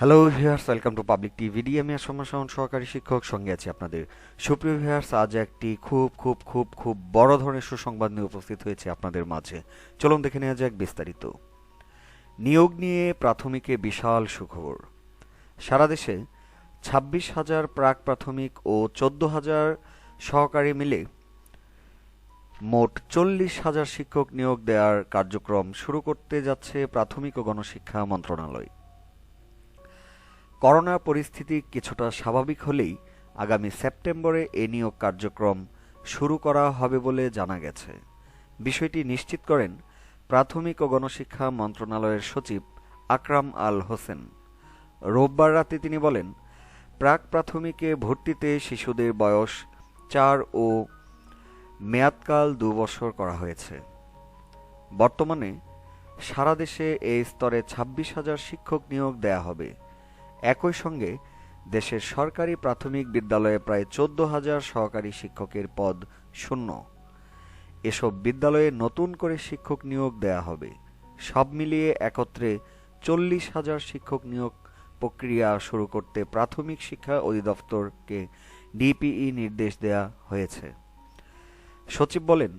Hello viewers welcome to public TVD আমি আসম সহকারী শিক্ষক সঙ্গে আছি আপনাদের। সুপ্রিয় ভিউয়ার্স আজ একটি খুব খুব খুব খুব বড় ধরনের সুসংবাদ নিয়ে উপস্থিত হয়েছে আপনাদের মাঝে। চলুন দেখে নেওয়া যাক বিস্তারিত। নিয়োগ নিয়ে প্রাথমিকে বিশাল সুখবর। সারা দেশে ছাব্বিশ হাজার প্রাক প্রাথমিক ও চোদ্দ হাজার সহকারী মিলে মোট চল্লিশ হাজার শিক্ষক নিয়োগ দেওয়ার কার্যক্রম শুরু করতে যাচ্ছে প্রাথমিক ও গণশিক্ষা মন্ত্রণালয়। করোনা পরিস্থিতি কিছুটা স্বাভাবিক হলেই আগামী সেপ্টেম্বরে এ নিয়োগ কার্যক্রম শুরু করা হবে বলে জানা গেছে। বিষয়টি নিশ্চিত করেন প্রাথমিক ও গণশিক্ষা মন্ত্রণালয়ের সচিব আকরাম আল হোসেন। রোববার রাতে তিনি বলেন, প্রাক প্রাথমিকে ভর্তিতে শিশুদের বয়স চার ও মেয়াদকাল দু বছর করা হয়েছে। বর্তমানে সারা দেশে এই স্তরে ছাব্বিশ হাজার শিক্ষক নিয়োগ দেয়া হবে। একই সঙ্গে দেশের সরকারি প্রাথমিক বিদ্যালয়ে প্রায় চোদ্দ হাজার সহকারী শিক্ষকের পদ শূন্য। এসব বিদ্যালয়ে নতুন করে শিক্ষক নিয়োগ দেয়া হবে। সব মিলিয়ে একত্রে চল্লিশ হাজার শিক্ষক নিয়োগ প্রক্রিয়া শুরু করতে প্রাথমিক শিক্ষা অধিদপ্তরকে ডিপিই নির্দেশ দেয়া হয়েছে। সচিব বলেন,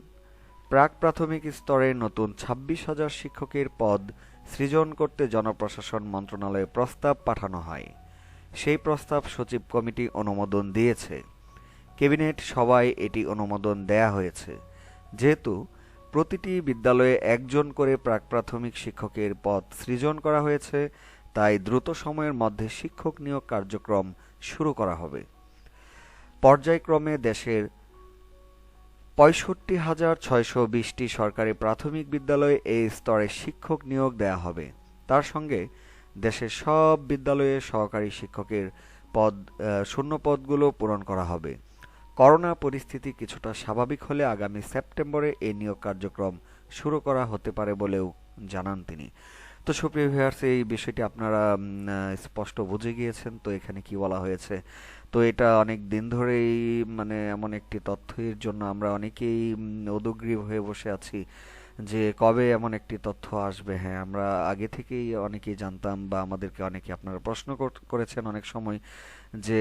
প্রাক প্রাথমিক স্তরে নতুন ছাব্বিশ হাজার শিক্ষকের পদ সৃজন করতে জনপ্রশাসন মন্ত্রণালয়ে প্রস্তাব পাঠানো হয়। সেই প্রস্তাব সচিব কমিটি অনুমোদন দিয়েছে। ক্যাবিনেট সবাই এটি অনুমোদন দেয়া হয়েছে। যেহেতু প্রতিটি বিদ্যালয়ে একজন করে প্রাক প্রাথমিক শিক্ষকের পদ সৃজন করা হয়েছে, তাই দ্রুত সময়ের মধ্যে শিক্ষক নিয়োগ কার্যক্রম শুরু করা হবে। পর্যায়ক্রমে দেশের পঁয়ষট্টি হাজার ছয়শো বিশটি সরকারি প্রাথমিক বিদ্যালয়ে এই স্তরে শিক্ষক নিয়োগ দেয়া হবে। তার সঙ্গে দেশের সব বিদ্যালয়ে সহকারী শিক্ষকের পদ শূন্য পদগুলো পূরণ করা হবে। করোনা পরিস্থিতি কিছুটা স্বাভাবিক হলে আগামী সেপ্টেম্বরে এই নিয়োগ কার্যক্রম শুরু করা হতে পারে বলেও জানান তিনি। তো সুপ্রিয় ভিউয়ার্স এই বিষয়টি আপনারা স্পষ্ট বুঝে গিয়েছেন। তো এখানে কি বলা হয়েছে? তো এটা অনেক দিন ধরেই মানে এমন একটি তথ্যের জন্য আমরা অনেকেই উদগ্রীব হয়ে বসে আছি যে কবে এমন একটি তথ্য আসবে। হ্যাঁ আমরা আগে থেকেই অনেকেই জানতাম বা আমাদেরকে অনেকে আপনারা প্রশ্ন করেছেন অনেক সময় যে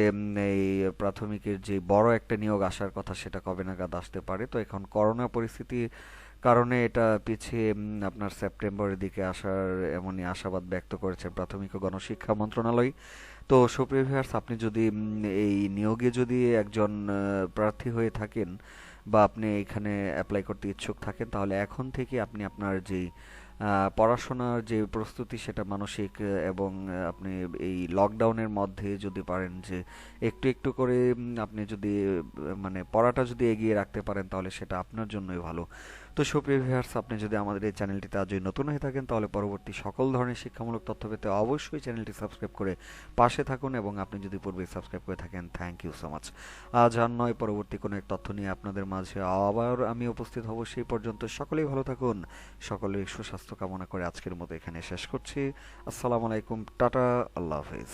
এই প্রাথমিকের যে বড় একটা নিয়োগ আসার কথা, সেটা কবে নাগাদ আসতে পারে। তো এখন করোনা পরিস্থিতি কারণে এটা পিছিয়ে আপনার সেপ্টেম্বরের দিকে আসার এমনই আশাবাদ ব্যক্ত করেছে প্রাথমিক ও গণশিক্ষা মন্ত্রণালয়। তো সুপ্রিয় আপনি যদি এই নিয়োগে যদি একজন প্রার্থী হয়ে থাকেন বা আপনি এখানে অ্যাপ্লাই করতে ইচ্ছুক থাকেন, তাহলে এখন থেকে আপনি আপনার যেই পড়াশোনার যে প্রস্তুতি সেটা মানসিক এবং আপনি এই লকডাউনের মধ্যে যদি পারেন যে একটু একটু করে আপনি যদি মানে পড়াটা যদি এগিয়ে রাখতে পারেন, তাহলে সেটা আপনার জন্যই ভালো। তো সুপ্রিয় ভিউয়ার্স আপনি যদি আমাদের এই চ্যানেলটিতে আজই নতুন হয়ে থাকেন, তাহলে পরবর্তী সকল ধরনের শিক্ষামূলক তথ্য পেতে অবশ্যই চ্যানেলটি সাবস্ক্রাইব করে পাশে থাকুন এবং আপনি যদি পূর্বে সাবস্ক্রাইব করে থাকেন থ্যাংক ইউ সো মাচ আজ আর নয়, পরবর্তী কোনো এক তথ্য নিয়ে আপনাদের মাঝে আবার আমি উপস্থিত হব সেই পর্যন্ত সকলেই ভালো থাকুন সকলেই সুস্বাস্থ্য কামনা করে আজকের মতো এখানে শেষ করছি। আসসালামু আলাইকুম, টাটা, আল্লাহ হাফিজ।